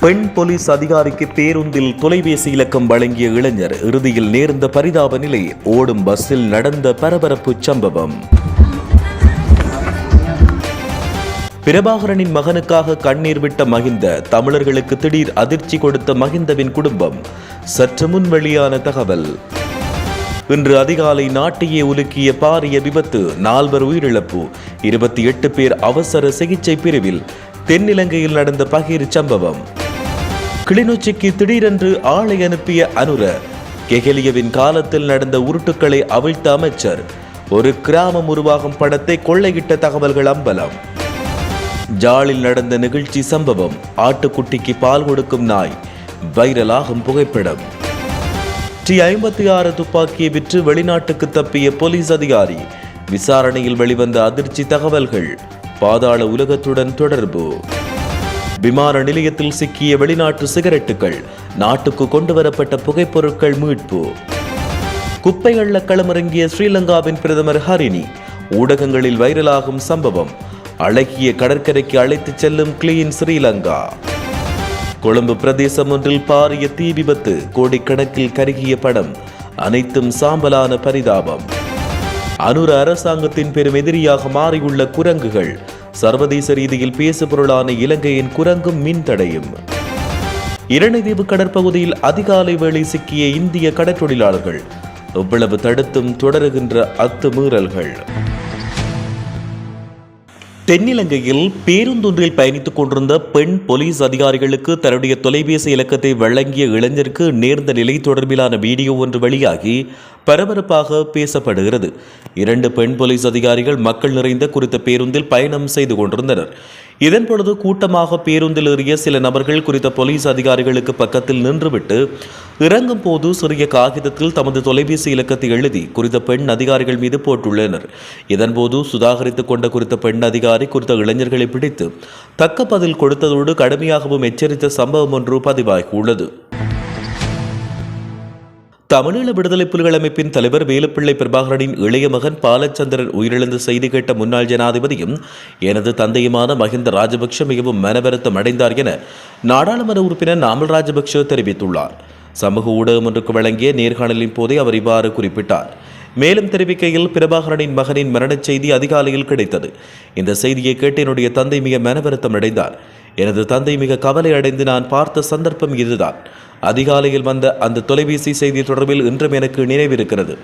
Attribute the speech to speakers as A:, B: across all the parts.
A: பெண் போலீஸ் அதிகாரிக்கு பேருந்தில் தொலைபேசி இலக்கம் வழங்கிய இளைஞர் இறுதியில் நேர்ந்த பரிதாப நிலை. ஓடும் பஸ்ஸில் நடந்த பரபரப்பு சம்பவம். பிரபாகரனின் மகனுக்காக கண்ணீர் விட்ட மகிந்த தமிழர்களுக்கு திடீர் அதிர்ச்சி கொடுத்த மகிந்தவின் குடும்பம். சற்று முன் வெளியான தகவல். இன்று அதிகாலை நாட்டையே உலுக்கிய பாரிய விபத்து நால்வர் உயிரிழப்பு. இருபத்தி எட்டு பேர் அவசர சிகிச்சை பிரிவில் தென்னிலங்கையில் நடந்த பகீர் சம்பவம். கிளிநொச்சிக்கு திடீரென்று ஆளை அனுப்பிய அனுர கெகலியவின் காலத்தில் நடந்த உருட்டுக்களை அவிழ்த்த அமைச்சர் ஒரு கிராமம் உருவாகும் படத்தை கொள்ளையிட்ட தகவல்கள் அம்பலம். ஜாலில் நடந்த நிகழ்ச்சி சம்பவம் ஆட்டுக்குட்டிக்கு பால் கொடுக்கும் நாய் வைரலாகும் புகைப்படம். டி ஐம்பத்தி ஆறு துப்பாக்கியை விற்று வெளிநாட்டுக்கு தப்பிய போலீஸ் அதிகாரி விசாரணையில் வெளிவந்த அதிர்ச்சி தகவல்கள் பாதாள உலகத்துடன் தொடர்பு. விமான நிலையத்தில் சிக்கிய வெளிநாட்டு சிகரெட்டுகள் நாட்டுக்கு கொண்டு வரப்பட்ட புகைப்பொருட்கள் மீட்பு. குப்பை அள்ள களமிறங்கிய ஸ்ரீலங்காவின் பிரதமர் ஹரிணி ஊடகங்களில் வைரலாகும் சம்பவம் அழகிய கடற்கரைக்கு அழைத்துச் செல்லும் கிளீன் ஸ்ரீலங்கா. கொழும்பு பிரதேசம் ஒன்றில் பாரிய தீ விபத்து கோடிக்கணக்கில் கருகிய படம் அனைத்தும் சாம்பலான பரிதாபம். அனுர அரசாங்கத்தின் பெரும் எதிரியாக மாறியுள்ள குரங்குகள் சர்வதேச ரீதியில் பேசுபொருளான இலங்கையின் குரங்கும் மின் தடையும் இரணைதீவு கடற்பகுதியில் அதிகாலை வேளை சிக்கிய இந்திய கடற்றொழிலாளர்கள் எவ்வளவு தடுத்தும் தொடருகின்ற அத்துமீறல்கள். தென்னிலங்கையில் பேருந்தொன்றில் பயணித்துக் கொண்டிருந்த பெண் போலீஸ் அதிகாரிகளுக்கு தன்னுடைய தொலைபேசி இலக்கத்தை வழங்கிய இளைஞருக்கு நேர்ந்த நிலை தொடர்பிலான வீடியோ ஒன்று வெளியாகி பரபரப்பாக பேசப்படுகிறது. இரண்டு பெண் போலீஸ் அதிகாரிகள் மக்கள் நிறைந்த குறித்த பேருந்தில் பயணம் செய்து கொண்டிருந்தனர். இதன் பொழுது கூட்டமாக பேருந்தில் ஏறிய சில நபர்கள் குறித்த போலீஸ் அதிகாரிகளுக்கு பக்கத்தில் நின்றுவிட்டு இறங்கும் போது சிறிய காகிதத்தில் தமது தொலைபேசி இலக்கத்தை எழுதி குறித்த பெண் அதிகாரிகள் மீது போட்டுள்ளனர். இதன்போது சுதாகரித்துக் கொண்ட குறித்த பெண் அதிகாரி குறித்த இளைஞர்களை பிடித்து தக்க பதில் கொடுத்ததோடு கடுமையாகவும் எச்சரித்த சம்பவம் ஒன்று பதிவாகியுள்ளது. தமிழீழ விடுதலை புலிகள் அமைப்பின் தலைவர் வேலுப்பிள்ளை பிரபாகரனின் இளைய மகன் பாலச்சந்திரன் உயிரிழந்த செய்தி கேட்ட முன்னாள் ஜனாதிபதியும் எனது தந்தையுமான மஹிந்த ராஜபக்ஷ மிகவும் மனவருத்தம் அடைந்தார் என நாடாளுமன்ற உறுப்பினர் நாமல் ராஜபக்ஷ தெரிவித்துள்ளார். சமூக ஊடகம் ஒன்றுக்கு வழங்கிய நேர்காணலின் போதே அவர் இவ்வாறு குறிப்பிட்டார். மேலும் தெரிவிக்கையில் பிரபாகரனின் மகனின் மரணச் செய்தி அதிகாலையில் கிடைத்தது. இந்த செய்தியை கேட்டு என்னுடைய தந்தை மிக மனவருத்தம் அடைந்தார். எனது தந்தை மிக கவலை அடைந்து நான் பார்த்த சந்தர்ப்பம் இதுதான். அதிகாலையில் வந்த அந்த தொலைபேசி செய்தி தொடர்பில் இன்றும் எனக்கு நினைவிருக்கிறது.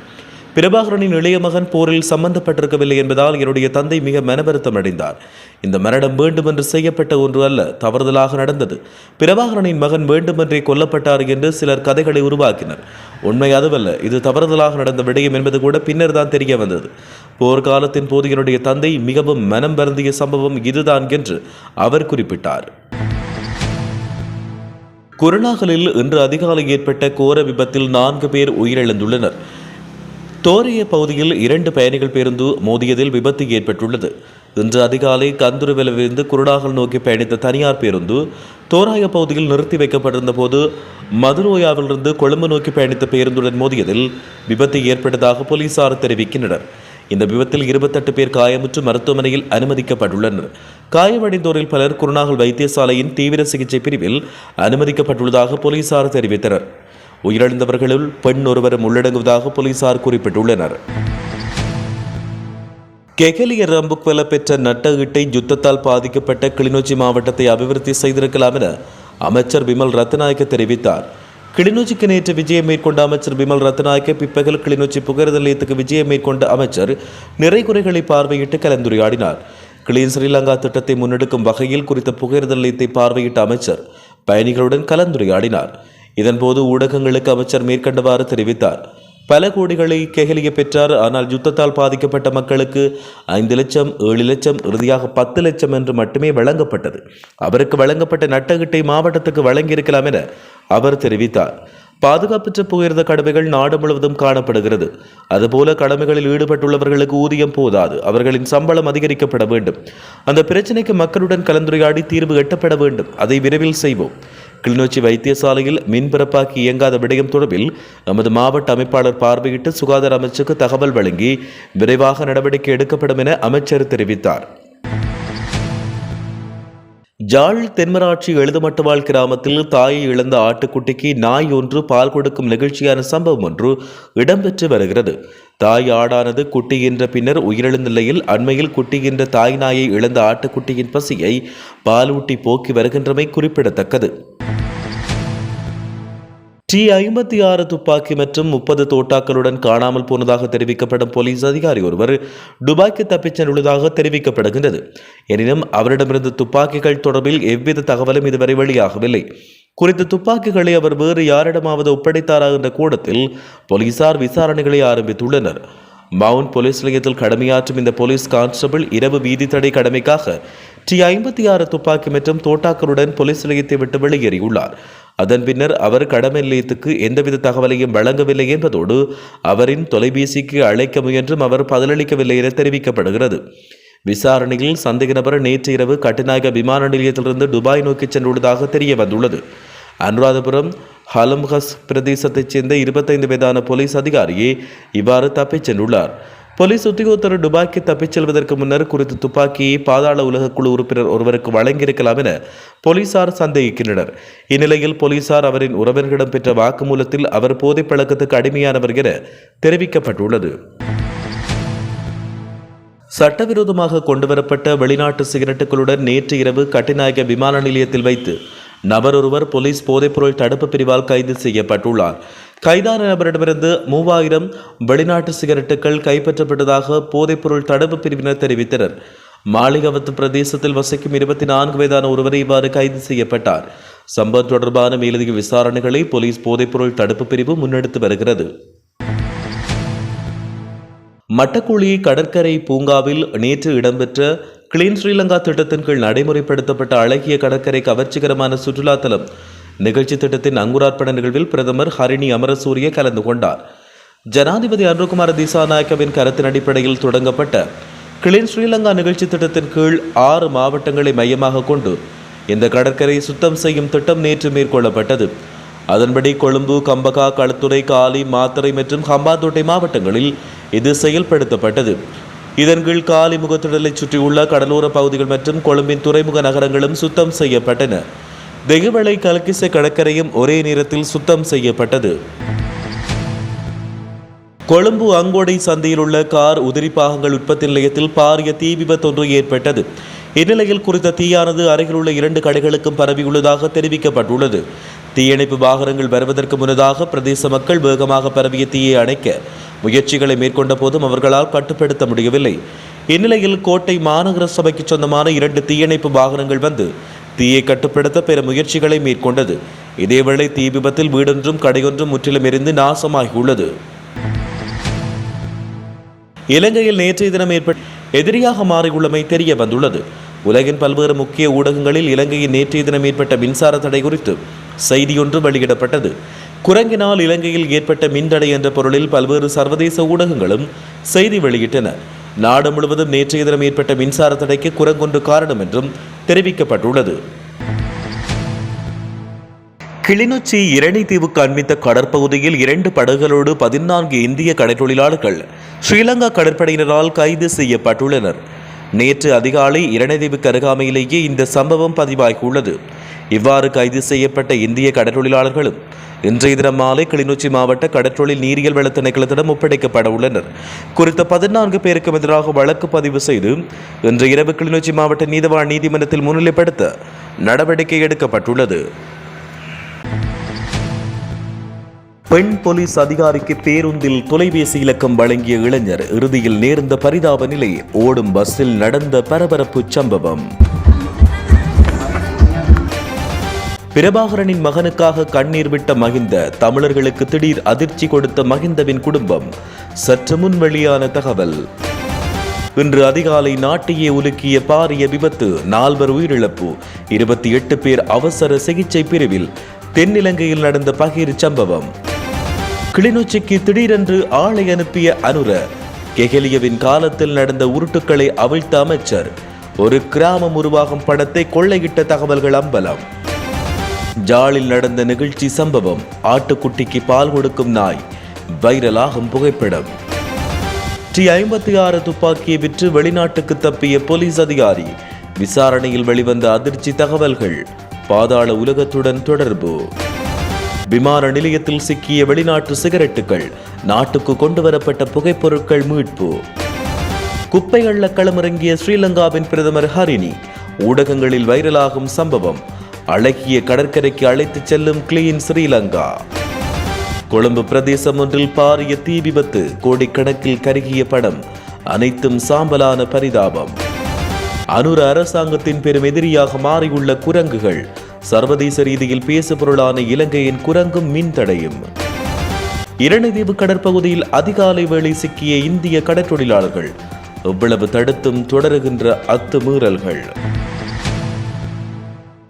A: பிரபாகரனின் இளைய மகன் போரில் சம்பந்தப்பட்டிருக்கவில்லை என்பதால் என்னுடைய தந்தை மிக மனவருத்தம் அடைந்தார் இந்த மரணம் வேண்டுமென்று செய்யப்பட்ட ஒன்று அல்ல தவறுதலாக நடந்தது. பிரபாகரனின் மகன் வேண்டுமென்றே கொல்லப்பட்டார் என்று சிலர் கதைகளை உருவாக்கினர். உண்மை அதுவல்ல இது தவறுதலாக நடந்த விடயம் என்பது கூட பின்னர் தான் தெரிய வந்தது. போர்க்காலத்தின் போது என்னுடைய தந்தை மிகவும் மனம் வருந்திய சம்பவம் இதுதான் என்று அவர் குறிப்பிட்டார். குருநாகலில் இன்று அதிகாலை ஏற்பட்ட கோர விபத்தில் நான்கு பேர் உயிரிழந்துள்ளனர். தோரிய பகுதியில் இரண்டு பயணிகள் பேருந்து மோதியதில் விபத்து ஏற்பட்டுள்ளது. இன்று அதிகாலை கந்துருவிலிருந்து குருநாகல் நோக்கி பயணித்த தனியார் பேருந்து தோராய பகுதியில் நிறுத்தி வைக்கப்பட்டிருந்த போது மதுரோயாவிலிருந்து கொழும்பு நோக்கி பயணித்த பேருந்துடன் மோதியதில் விபத்து ஏற்பட்டதாக போலீசார் தெரிவிக்கின்றனர். இந்த விபத்தில் இருபத்தெட்டு பேர் காயமுற்று மருத்துவமனையில் அனுமதிக்கப்பட்டுள்ளனர். காயமடைந்தோரில் பலர் குருநாகல் வைத்தியசாலையின் தீவிர சிகிச்சை பிரிவில் அனுமதிக்கப்பட்டுள்ளதாக போலீசார் தெரிவித்தனர். உயிரிழந்தவர்களுள் பெண் ஒருவரும் உள்ளடங்குவதாக போலீசார் குறிப்பிட்டுள்ளனர். கெகலிய ரம்புக்வெல பெற்ற நட்ட யுத்தத்தால் பாதிக்கப்பட்ட கிளிநொச்சி மாவட்டத்தை அபிவிருத்தி செய்திருக்கலாம் என அமைச்சர் விமல் ரத்நாயக்க தெரிவித்தார். கிளிநொச்சிக்கு நேற்று விஜயம் மேற்கொண்ட அமைச்சர் விமல் ரத்நாயக்க பிற்பகல் கிளிநொச்சி புகர நிலையத்துக்கு விஜயம் மேற்கொண்ட அமைச்சர் நிறை குறைகளை பார்வையிட்டு கலந்துரையாடினார். கிளீன் ஸ்ரீலங்கா திட்டத்தை முன்னெடுக்கும் வகையில் குறித்த புகையிரத நிலையத்தை பார்வையிட்ட அமைச்சர் பயணிகளுடன் கலந்துரையாடினார். இதன்போது ஊடகங்களுக்கு அமைச்சர் மேற்கண்டவாறு தெரிவித்தார். பல கோடிகளை கெகலிய பெற்றார். ஆனால் யுத்தத்தால் பாதிக்கப்பட்ட மக்களுக்கு ஐந்து லட்சம் ஏழு லட்சம் இறுதியாக பத்து லட்சம் என்று மட்டுமே வழங்கப்பட்டது. அவருக்கு வழங்கப்பட்ட நட்டகிட்டை மாவட்டத்துக்கு வழங்கியிருக்கலாம் என அவர் தெரிவித்தார். பாதுகாப்பற்ற புகையிரத கடமைகள் நாடு முழுவதும் காணப்படுகிறது. அதுபோல கடமைகளில் ஈடுபட்டுள்ளவர்களுக்கு ஊதியம் போதாது. அவர்களின் சம்பளம் அதிகரிக்கப்பட வேண்டும். அந்த பிரச்சனைக்கு மக்களுடன் கலந்துரையாடி தீர்வு எட்டப்பட வேண்டும். அதை விரைவில் செய்வோம். கிளிநொச்சி வைத்தியசாலையில் மின்பிறப்பாக்கி இயங்காத விடயம் தொடர்பில் நமது மாவட்ட அமைப்பாளர் பார்வையிட்டு சுகாதார அமைச்சுக்கு தகவல் வழங்கி விரைவாக நடவடிக்கை எடுக்கப்படும் என அமைச்சர் தெரிவித்தார். ஜாழ் தென்மராட்சி எழுதுமட்டுவாள் கிராமத்தில் தாயை இழந்த ஆட்டுக்குட்டிக்கு நாய் ஒன்று பால் கொடுக்கும் நிகழ்ச்சியான சம்பவம் ஒன்று இடம்பெற்று வருகிறது. தாய் ஆடானது குட்டி என்ற பின்னர் உயிரிழந்த நிலையில் அண்மையில் குட்டி என்ற தாய் நாயை இழந்த ஆட்டுக்குட்டியின் பசியை பாலூட்டி போக்கி வருகின்றமை குறிப்பிடத்தக்கது. டி ஐம்பத்தி ஆறு துப்பாக்கி மற்றும் முப்பது தோட்டாக்களுடன் காணாமல் போனதாக தெரிவிக்கப்படும் போலீஸ் அதிகாரி ஒருவர் துபாய்க்கு தப்பிச் சென்றுள்ளதாக தெரிவிக்கப்படுகின்றது. எனினும் அவரிடமிருந்து துப்பாக்கிகள் தொடர்பில் எவ்வித தகவலும் இதுவரை வெளியாகவில்லை. குறித்த துப்பாக்கிகளை அவர் வேறு யாரிடமாவது ஒப்படைத்தாரா என்ற கூடத்தில் போலீசார் விசாரணைகளை ஆரம்பித்துள்ளனர். மவுண்ட் போலீஸ் நிலையத்தில் கடமையாற்றும் இந்த போலீஸ் கான்ஸ்டபிள் இரவு வீதி தடை கடமைக்காக டி ஐம்பத்தி ஆறு துப்பாக்கி மற்றும் தோட்டாக்களுடன் போலீஸ் நிலையத்தை விட்டு வெளியேறியுள்ளார். அதன் பின்னர் அவர் கடமை நிலையத்துக்கு எந்தவித தகவலையும் வழங்கவில்லை என்பதோடு அவரின் தொலைபேசிக்கு அழைக்க முயன்றும் அவர் பதிலளிக்கவில்லை என தெரிவிக்கப்படுகிறது. விசாரணையில் சந்தேக நபர் நேற்று இரவு கட்டுநாயக விமான நிலையத்திலிருந்து துபாய் நோக்கி சென்றுள்ளதாக தெரிய வந்துள்ளது அனுராதபுரம் ஹலம்ஹஸ் பிரதேசத்தைச் சேர்ந்த இருபத்தைந்து வயதான போலீஸ் அதிகாரியே இவ்வாறு தப்பிச் சென்றுள்ளார். போலீஸ் உத்தியோகத்தர் துபாய்க்கு தப்பிச் செல்வதற்கு முன்னர் குறித்த துப்பாக்கியை பாதாள உலக குழு உறுப்பினர் ஒருவருக்கு வழங்கியிருக்கலாம் என போலீசார் சந்தேகிக்கின்றனர். இந்நிலையில் போலீசார் அவரின் உறவினர்களிடம் பெற்ற வாக்குமூலத்தில் அவர் போதைப் பழக்கத்துக்கு அடிமையானவர் என தெரிவிக்கப்பட்டுள்ளது. சட்டவிரோதமாக கொண்டுவரப்பட்ட வெளிநாட்டு சிகரெட்டுகளுடன் நேற்று இரவு கட்டிநாயக விமான நிலையத்தில் வைத்து நபர் ஒருவர் போலீஸ் போதைப்பொருள் தடுப்பு பிரிவால் கைது செய்யப்பட்டுள்ளார். கைதான நபரிடமிருந்து மூவாயிரம் வெளிநாட்டு சிகரெட்டுகள் கைப்பற்றப்பட்டதாக போதைப்பொருள் தடுப்பு பிரிவினர் தெரிவித்தனர். மாளிகவத்து பிரதேசத்தில் வசிக்கும் இருபத்தி நான்கு வயதான ஒருவர் இவ்வாறு கைது செய்யப்பட்டார். சம்பவம் தொடர்பான மேலதிக விசாரணைகளை போலீஸ் போதைப்பொருள் தடுப்பு பிரிவு முன்னெடுத்து வருகிறது. மட்டக்குழி கடற்கரை பூங்காவில் நேற்று இடம்பெற்ற கிளீன் ஸ்ரீலங்கா திட்டத்தின் கீழ் நடைமுறைப்படுத்தப்பட்ட அழகிய கடற்கரை கவர்ச்சிகரமான சுற்றுலா தலம் நிகழ்ச்சி திட்டத்தின் அங்குரார்ப்பண நிகழ்வில் பிரதமர் ஹரிணி அமரசூரிய கலந்து கொண்டார். ஜனாதிபதி அனுகுமார திசாநாயக்கவின் கருத்தின் அடிப்படையில் தொடங்கப்பட்ட கிளீன் ஸ்ரீலங்கா நிகழ்ச்சி திட்டத்தின் கீழ் ஆறு மாவட்டங்களை மையமாக கொண்டு இந்த கடற்கரை சுத்தம் செய்யும் திட்டம் நேற்று மேற்கொள்ளப்பட்டது. அதன்படி கொழும்பு கம்பகா களுத்துறை காலி மாத்தறை மற்றும் ஹம்பாந்தோட்டை மாவட்டங்களில் இது செயல்படுத்தப்பட்டது. இதன் கீழ் காலி முகத்திடலை சுற்றியுள்ள கடலோர பகுதிகள் மற்றும் கொழும்பின் துறைமுக நகரங்களும் சுத்தம் செய்யப்பட்டன. தெகுவளை கலக்கிச கடற்கரையும் ஒரே நேரத்தில் சுத்தம் செய்யப்பட்டது. கொழும்பு அங்கோடை சந்தையில் உள்ள கார் உதிரி பாகங்கள் உற்பத்தி நிலையத்தில் பாரிய தீ விபத்தொன்று ஏற்பட்டது. இந்நிலையில் குறித்த தீயானது அருகிலுள்ள இரண்டு கடைகளுக்கும் பரவியுள்ளதாக தெரிவிக்கப்பட்டுள்ளது. தீயணைப்பு வாகனங்கள் வருவதற்கு முன்னதாக பிரதேச மக்கள் வேகமாக பரவிய தீயை அணைக்க முயற்சிகளை மேற்கொண்ட போதும் அவர்களால் கட்டுப்படுத்த முடியவில்லை. இந்நிலையில் கோட்டை மாநகர சபைக்கு சொந்தமான இரண்டு தீயணைப்பு வாகனங்கள் வந்து தீயை கட்டுப்படுத்த பிற முயற்சிகளை மேற்கொண்டது. இதேவேளை தீ விபத்தில் வீடொன்றும் கடையொன்றும் முற்றிலும் எரிந்து நாசமாகியுள்ளது. இலங்கையில் நேற்றைய தினம் ஏற்பட்ட எதிரியாக மாறியுள்ளமை தெரிய வந்துள்ளது. உலகின் பல்வேறு முக்கிய ஊடகங்களில் இலங்கையின் நேற்றைய தினம் ஏற்பட்ட மின்சார தடை குறித்து செய்தியொன்று வெளியிடப்பட்டது. குரங்கினால் இலங்கையில் ஏற்பட்ட மின்தடை என்ற பொருளில் பல்வேறு சர்வதேச ஊடகங்களும் செய்தி வெளியிட்டன. நாடு முழுவதும் நேற்றைய தினம் ஏற்பட்ட மின்சார தடைக்கு குரங்கொன்று காரணம் என்றும் தெரிவிக்கப்பட்டுள்ளது. கிளிநொச்சி இரணைத்தீவுக்கு அண்மித்த கடற்பகுதியில் இரண்டு படகுகளோடு பதினான்கு இந்திய கடற்தொழிலாளர்கள் ஸ்ரீலங்கா கடற்படையினரால் கைது செய்யப்பட்டுள்ளனர். நேற்று அதிகாலை இரணைதீவுக்கு அருகாமையிலேயே இந்த சம்பவம் பதிவாகியுள்ளது. இவ்வாறு கைது செய்யப்பட்ட இந்திய கடற்தொழிலாளர்களும் இன்றைய தினம் மாலை கிளிநொச்சி மாவட்ட கடற்றொழில் நீரியல் வள திணைக்களத்திடம் ஒப்படைக்கப்பட உள்ளனர். குறித்த பதினான்கு பேருக்கும் எதிராக வழக்கு பதிவு செய்து இன்று இரவு கிளிநொச்சி மாவட்ட நீதவான் நீதிமன்றத்தில் முன்னிலைப்படுத்த நடவடிக்கை எடுக்கப்பட்டுள்ளது. பெண் போலீஸ் அதிகாரிக்கு பேருந்தில் தொலைபேசி இலக்கம் வழங்கிய இளைஞர் இறுதியில் நேர்ந்த பரிதாப நிலை ஓடும் பஸ்ஸில் நடந்த பரபரப்பு சம்பவம். பிரபாகரனின் மகனுக்காக கண்ணீர் விட்ட மகிந்த தமிழர்களுக்கு திடீர் அதிர்ச்சி கொடுத்த மகிந்தவின் குடும்பம். சற்று முன் வெளியான தகவல். இன்று அதிகாலை நாட்டையே உலுக்கிய பாரிய விபத்து நால்வர் உயிரிழப்பு. இருபத்தி எட்டு பேர் அவசர சிகிச்சை பிரிவில் தென்னிலங்கையில் நடந்த பகிர் சம்பவம். கிளிநொச்சிக்கு திடீரென்று ஆளை அனுப்பிய அனுர கெகலியவின் காலத்தில் நடந்த உருட்டுக்களை அவிழ்த்த அமைச்சர். ஒரு கிராமம் உருவாகும் படத்தை கொள்ளையிட்ட தகவல்கள் அம்பலம். ஜாலில் நடந்த நிகழ்ச்சி சம்பவம் ஆட்டுக்குட்டிக்கு பால் கொடுக்கும் நாய் வைரலாகும் புகைப்படம். டி ஐம்பத்தி ஆறு துப்பாக்கியை விற்று வெளிநாட்டுக்கு தப்பிய போலீஸ் அதிகாரி விசாரணையில் வெளிவந்த அதிர்ச்சி தகவல்கள் பாதாள உலகத்துடன் தொடர்பு. விமான நிலையத்தில் சிக்கிய வெளிநாட்டு சிகரெட்டுகள் நாட்டுக்கு கொண்டுவரப்பட்ட புகைப்பொருட்கள் மீட்பு. குப்பை அள்ள களமிறங்கிய ஸ்ரீலங்காவின் பிரதமர் ஹரினி ஊடகங்களில் வைரலாகும் சம்பவம் அழகிய கடற்கரைக்கு அழைத்துச் செல்லும் கிளீன் ஸ்ரீலங்கா. கொழும்பு பிரதேசம் ஒன்றில் பாரிய தீ விபத்து கோடிக்கணக்கில் கருகிய படம் அனைத்தும் சாம்பலான பரிதாபம். அனுர அரசாங்கத்தின் பெரும் எதிரியாக மாறியுள்ள குரங்குகள் சர்வதேச ரீதியில் பேசுபொருளான இலங்கையின் குரங்கும் மின்தடையும். இரணைதீவு கடற்பகுதியில் அதிகாலை வேளை சிக்கிய இந்திய கடற்றொழிலாளர்கள் எவ்வளவு தடுத்தும் தொடருகின்ற அத்துமீறல்கள்.